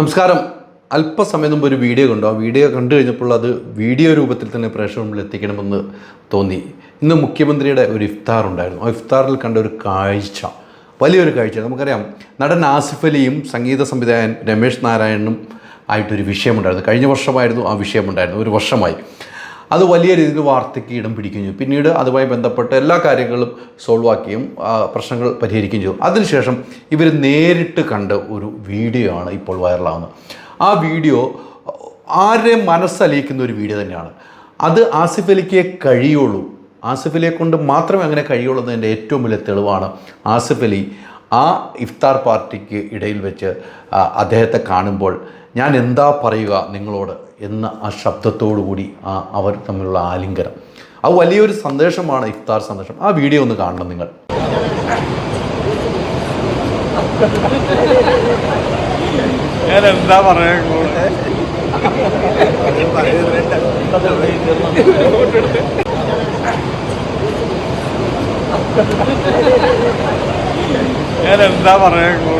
നമസ്കാരം. അല്പസമയം മുമ്പ് ഒരു വീഡിയോ കണ്ടു. ആ വീഡിയോ കണ്ടു കഴിഞ്ഞപ്പോൾ അത് വീഡിയോ രൂപത്തിൽ തന്നെ പ്രേക്ഷകർ മുമ്പിൽ എത്തിക്കണമെന്ന് തോന്നി. ഇന്ന് മുഖ്യമന്ത്രിയുടെ ഒരു ഇഫ്താർ ഉണ്ടായിരുന്നു. ആ ഇഫ്താറിൽ കണ്ട ഒരു കാഴ്ച വലിയൊരു കാഴ്ച. നമുക്കറിയാം നടൻ ആസിഫ് അലിയും സംഗീത സംവിധായകൻ രമേശ് നാരായണനും ആയിട്ടൊരു വിഷയമുണ്ടായിരുന്നു. കഴിഞ്ഞ വർഷമായിരുന്നു ആ വിഷയമുണ്ടായിരുന്നു ഒരു വർഷമായി. അത് വലിയ രീതിയിൽ വാർത്തയ്ക്ക് ഇടം പിടിക്കുകയും ചെയ്തു. പിന്നീട് അതുമായി ബന്ധപ്പെട്ട എല്ലാ കാര്യങ്ങളും സോൾവ് ആക്കുകയും പ്രശ്നങ്ങൾ പരിഹരിക്കുകയും ചെയ്തു. അതിനുശേഷം ഇവർ നേരിട്ട് കണ്ട ഒരു വീഡിയോ ആണ് ഇപ്പോൾ വൈറലാകുന്നത് ആ വീഡിയോ ആരെ മനസ്സലിയിക്കുന്ന ഒരു വീഡിയോ തന്നെയാണ്. അത് ആസിഫ് അലിക്കേ കഴിയുള്ളൂ. ആസിഫ് അലിയെ കൊണ്ട് മാത്രമേ അങ്ങനെ കഴിയുള്ളൂ എന്നതിന്റെ ഏറ്റവും വലിയ തെളിവാണ് ആസിഫ് അലി ആ ഇഫ്താർ പാർട്ടിക്ക് ഇടയിൽ വെച്ച് അദ്ദേഹത്തെ കാണുമ്പോൾ ഞാൻ എന്താ പറയുക നിങ്ങളോട് എന്ന ആ ശബ്ദത്തോടു കൂടി ആ അവർ തമ്മിലുള്ള ആലിംഗനം. ആ വലിയൊരു സന്ദേശമാണ് ഇഫ്താർ സന്ദേശം. ആ വീഡിയോ ഒന്ന് കാണണം നിങ്ങൾ. ഞാൻ എന്താ പറയാ? ഞാൻ പറയാ?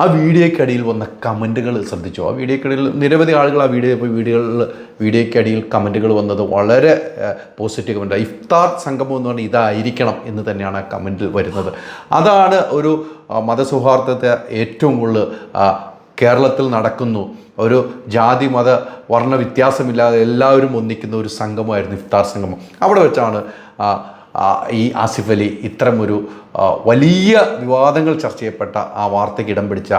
ആ വീഡിയോയ്ക്കടിയിൽ വന്ന കമന്റുകൾ ശ്രദ്ധിച്ചു? ആ വീഡിയോയ്ക്കടിയിൽ നിരവധി ആളുകൾ ആ വീഡിയോ ഇപ്പോൾ വീഡിയോകളിൽ വീഡിയോയ്ക്കടിയിൽ കമന്റുകൾ വന്നത് വളരെ പോസിറ്റീവ് കമന്റ്. ഇഫ്താർ സംഗമം എന്ന് പറഞ്ഞാൽ ഇതായിരിക്കണം എന്ന് തന്നെയാണ് ആ കമന്റിൽ വരുന്നത്. അതാണ് ഒരു മതസൗഹാർദ്ദത്തെ ഏറ്റവും കൂടുതൽ കേരളത്തിൽ നടക്കുന്നു. ഒരു ജാതി മത വർണ വ്യത്യാസമില്ലാതെ എല്ലാവരും ഒന്നിക്കുന്ന ഒരു സംഗമമായിരുന്നു ഇഫ്താർ സംഗമം. അവിടെ വെച്ചാണ് ഈ ആസിഫ് അലി ഇത്തരമൊരു വലിയ വിവാദങ്ങൾ ചർച്ച ചെയ്യപ്പെട്ട ആ വാർത്തയ്ക്ക് ഇടം പിടിച്ച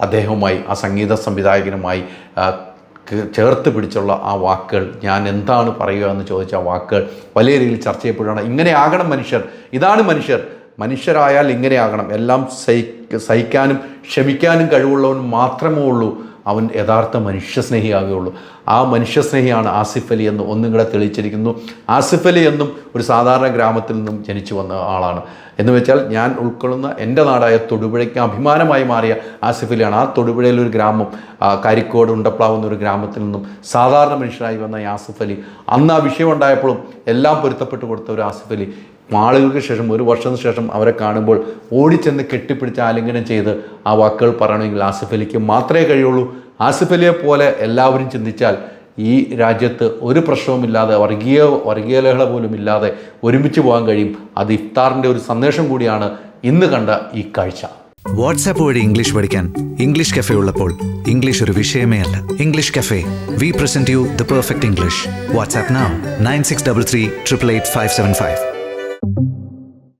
അദ്ദേഹവുമായി ആ സംഗീത സംവിധായകനുമായി ചേർത്ത് പിടിച്ചുള്ള ആ വാക്കുകൾ ഞാൻ എന്താണ് പറയുക എന്ന് ചോദിച്ച ആ വാക്കുകൾ വലിയ രീതിയിൽ ചർച്ച ചെയ്യപ്പെടുകയാണ്. ഇങ്ങനെ ആകണം മനുഷ്യർ. ഇതാണ് മനുഷ്യർ. മനുഷ്യരായാൽ ഇങ്ങനെയാകണം എല്ലാം സഹി സഹിക്കാനും ക്ഷമിക്കാനും കഴിവുള്ളവൻ മാത്രമേ ഉള്ളൂ. അവൻ യഥാർത്ഥ മനുഷ്യസ്നേഹിയാകുകയുള്ളൂ. ആ മനുഷ്യസ്നേഹിയാണ് ആസിഫ് അലി എന്ന് ഒന്നും കൂടെ തെളിയിച്ചിരിക്കുന്നു. ആസിഫ് അലി എന്നും ഒരു സാധാരണ ഗ്രാമത്തിൽ നിന്നും ജനിച്ചു വന്ന ആളാണ്. എന്ന് വെച്ചാൽ ഞാൻ ഉൾക്കൊള്ളുന്ന എന്റെ നാടായ തൊടുപുഴയ്ക്ക് അഭിമാനമായി മാറിയ ആസിഫ് അലിയാണ്. ആ തൊടുപുഴയിലെ ഒരു ഗ്രാമം കരിക്കോട് ഉണ്ടപ്ലാവുന്ന ഒരു ഗ്രാമത്തിൽ നിന്നും സാധാരണ മനുഷ്യനായി വന്ന ആസിഫ് അലി. അന്ന് ആ വിഷയം ഉണ്ടായപ്പോഴും എല്ലാം പൊരുത്തപ്പെട്ട് കൊടുത്ത ഒരു ആസിഫ് അലി. നാളുകൾക്ക് ശേഷം ഒരു വർഷത്തിന് ശേഷം അവരെ കാണുമ്പോൾ ഓടിച്ചെന്ന് കെട്ടിപ്പിടിച്ച് ആലിംഗനം ചെയ്ത് ആ വാക്കുകൾ പറയണമെങ്കിൽ ആസിഫ് അലിക്ക് മാത്രമേ കഴിയുള്ളൂ. ആസിഫ് അലിയെ പോലെ എല്ലാവരും ചിന്തിച്ചാൽ ഈ രാജ്യത്ത് ഒരു പ്രശ്നവുമില്ലാതെ വർഗീയ വർഗീയ ലഹള പോലും ഇല്ലാതെ ഒരുമിച്ച് പോകാൻ കഴിയും. അത് ഇഫ്താറിന്റെ ഒരു സന്ദേശം കൂടിയാണ് ഇന്ന് കണ്ട ഈ കാഴ്ച. വാട്സാപ്പ് വഴി ഇംഗ്ലീഷ് പഠിക്കാൻ ഇംഗ്ലീഷ് കഫേ ഉള്ളപ്പോൾ ഇംഗ്ലീഷ് ഒരു വിഷയമേ അല്ല. English cafe we present you the perfect English WhatsApp nine six double three triple eight five seven five